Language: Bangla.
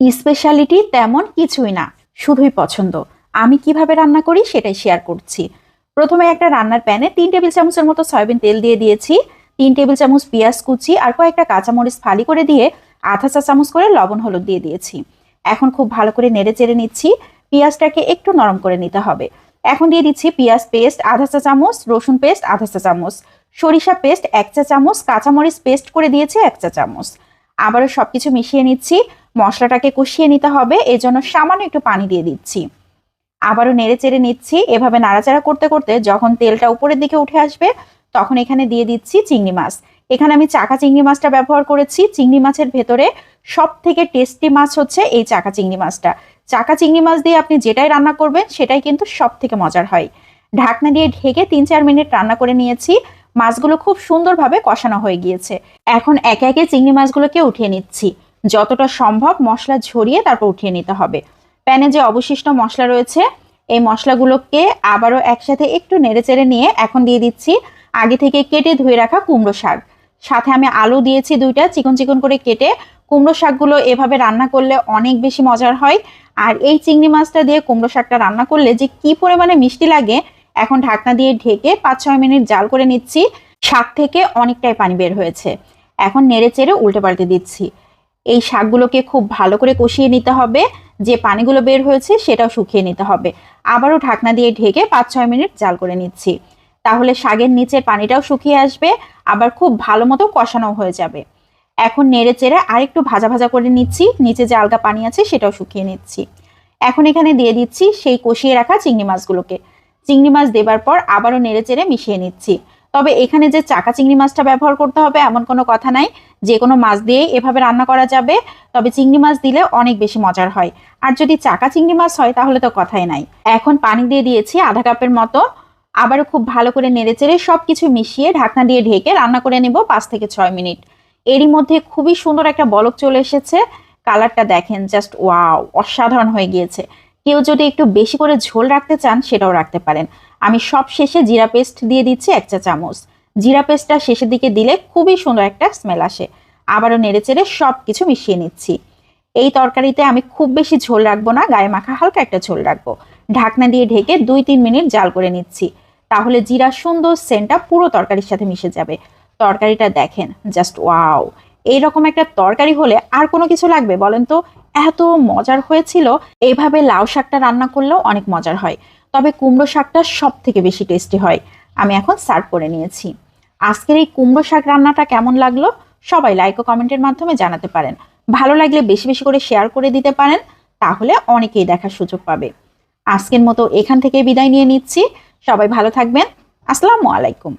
স্পেশালিটি তেমন কিছুই না, শুধুই পছন্দ। আমি কীভাবে রান্না করি সেটাই শেয়ার করছি। প্রথমে একটা রান্নার প্যানে তিন টেবিল চামচের মতো সয়াবিন তেল দিয়ে দিয়েছি, তিন টেবিল চামচ পেঁয়াজ কুচি আর কয়েকটা কাঁচামরিচ ফালি করে দিয়ে আধা চা চামচ করে লবণ হলুদ দিয়ে দিয়েছি। এখন খুব ভালো করে নেড়ে চেড়ে নিচ্ছি, পেঁয়াজটাকে একটু নরম করে নিতে হবে। এখন দিয়ে দিচ্ছি পেঁয়াজ পেস্ট, আধা চা চামচ, রসুন পেস্ট, আধা চা চামচ। সরিষা পেস্ট, এক চা চামচ, কাঁচামরিচ পেস্ট করে দিয়েছি, এক চা চামচ। আবারও সব কিছু মিশিয়ে নিচ্ছি। মশলাটাকে কষিয়ে নিতে হবে এই জন্য সামান্য একটু পানি দিয়ে দিচ্ছি। আবারও নেড়ে চেড়ে নিচ্ছি। এভাবে নাড়াচাড়া করতে করতে যখন তেলটা উপরের দিকে উঠে আসবে, তখন এখানে দিয়ে দিচ্ছি চিংড়ি মাছ। এখানে আমি চাকা চিংড়ি মাছটা ব্যবহার করেছি। চিংড়ি মাছের ভেতরে সব থেকে টেস্টি মাছ হচ্ছে এই চাকা চিংড়ি মাছটা। চাকা চিংড়ি মাছ দিয়ে আপনি যেটাই রান্না করবেন, সেটাই কিন্তু সব থেকে মজার হয়। ঢাকনা দিয়ে ঢেকে তিন চার মিনিট রান্না করে নিয়েছি। মাছগুলো খুব সুন্দরভাবে কষানো হয়ে গিয়েছে। এখন একে একে চিংড়ি মাছগুলোকে উঠিয়ে নিচ্ছি। যতটা সম্ভব মশলা ঝরিয়ে তারপর উঠিয়ে নিতে হবে। প্যানে যে অবশিষ্ট মশলা রয়েছে, এই মশলাগুলোকে আবারও একসাথে একটু নেড়ে চেড়ে নিয়ে এখন দিয়ে দিচ্ছি আগে থেকে কেটে ধুয়ে রাখা কুমড়ো শাক। সাথে আমি আলু দিয়েছি দুইটা, চিকন চিকন করে কেটে কুমড়ো শাকগুলো এভাবে রান্না করলে অনেক বেশি মজার হয়। আর এই চিংড়ি মাছটা দিয়ে কুমড়ো শাকটা রান্না করলে যে কি পরিমাণে মিষ্টি লাগে এখন ঢাকনা দিয়ে ঢেকে পাঁচ ছয় মিনিট জাল করে নিচ্ছি। শাক থেকে অনেকটাই পানি বের হয়েছে। এখন নেড়ে চেড়ে উল্টে পাল্টে দিচ্ছি। এই শাকগুলোকে খুব ভালো করে কষিয়ে নিতে হবে। যে পানিগুলো বের হয়েছে সেটাও শুকিয়ে নিতে হবে। আবারও ঢাকনা দিয়ে ঢেকে পাঁচ ছয় মিনিট জাল করে নিচ্ছি। তাহলে শাকের নিচের পানিটাও শুকিয়ে আসবে, আবার খুব ভালো মতো কষানো হয়ে যাবে। এখন নেড়ে চেড়ে আরেকটু ভাজা ভাজা করে নিচ্ছি। নিচে যে আলগা পানি আছে সেটাও শুকিয়ে নিচ্ছি। এখন এখানে দিয়ে দিচ্ছি সেই কষিয়ে রাখা চিংড়ি মাছগুলোকে। চিংড়ি মাছ দেবার পর আবারও নেড়ে চেড়ে মিশিয়ে নিচ্ছি। তবে এখানে যে চাকা চিংড়ি মাছটা ব্যবহার করতে হবে এমন কোনো কথা নাই। যে কোনো মাছ দিয়ে এভাবে রান্না করা যাবে। তবে চিংড়ি মাছ দিলে অনেক বেশি মজার হয়। আর যদি চাকা চিংড়ি মাছ হয় তাহলে তো কথাই নাই। এখন পানি দিয়ে দিয়েছি আধা কাপের মতো। আবারও খুব ভালো করে নেড়েচেড়ে সব কিছু মিশিয়ে ঢাকনা দিয়ে ঢেকে রান্না করে নেব পাঁচ থেকে ছয় মিনিট। এরই মধ্যে খুবই সুন্দর একটা বলক চলে এসেছে। কালারটা দেখেন, জাস্ট ওয়াও, অসাধারণ হয়ে গিয়েছে। কেউ যদি একটু বেশি করে ঝোল রাখতে চান, সেটাও রাখতে পারেন। আমি সব শেষে জিরা পেস্ট দিয়ে দিচ্ছি এক চা চামচ। জিরা পেস্টটা শেষের দিকে দিলে খুবই সুন্দর একটা স্মেল আসে। আবারও নেড়েচেড়ে সব কিছু মিশিয়ে নিচ্ছি। এই তরকারিতে আমি খুব বেশি ঝোল রাখব না, গায়ে মাখা হালকা একটা ঝোল রাখব। ঢাকনা দিয়ে ঢেকে দুই তিন মিনিট জাল করে নিচ্ছি। তাহলে জিরা সুন্দর সেন্টটা পুরো তরকারির সাথে মিশে যাবে। তরকারিটা দেখেন জাস্ট ওয়াও এইরকম একটা তরকারি হলে আর কোনো কিছু লাগবে বলেন তো? এত মজার হয়েছিল। এইভাবে লাউ শাকটা রান্না করলেও অনেক মজার হয়। তবে কুমড়ো শাকটা সব থেকে বেশি টেস্টি হয়। আমি এখন সার্ভ করে নিয়েছি। আজকের এই কুমড়ো শাক রান্নাটা কেমন লাগল? সবাই লাইক ও কমেন্টের মাধ্যমে জানাতে পারেন। ভালো লাগলে বেশি বেশি করে শেয়ার করে দিতে পারেন, তাহলে অনেকেই দেখার সুযোগ পাবে। আজকের মতো এখান থেকে বিদায় নিয়ে নিচ্ছি। সবাই ভালো থাকবেন। আসসালামু আলাইকুম।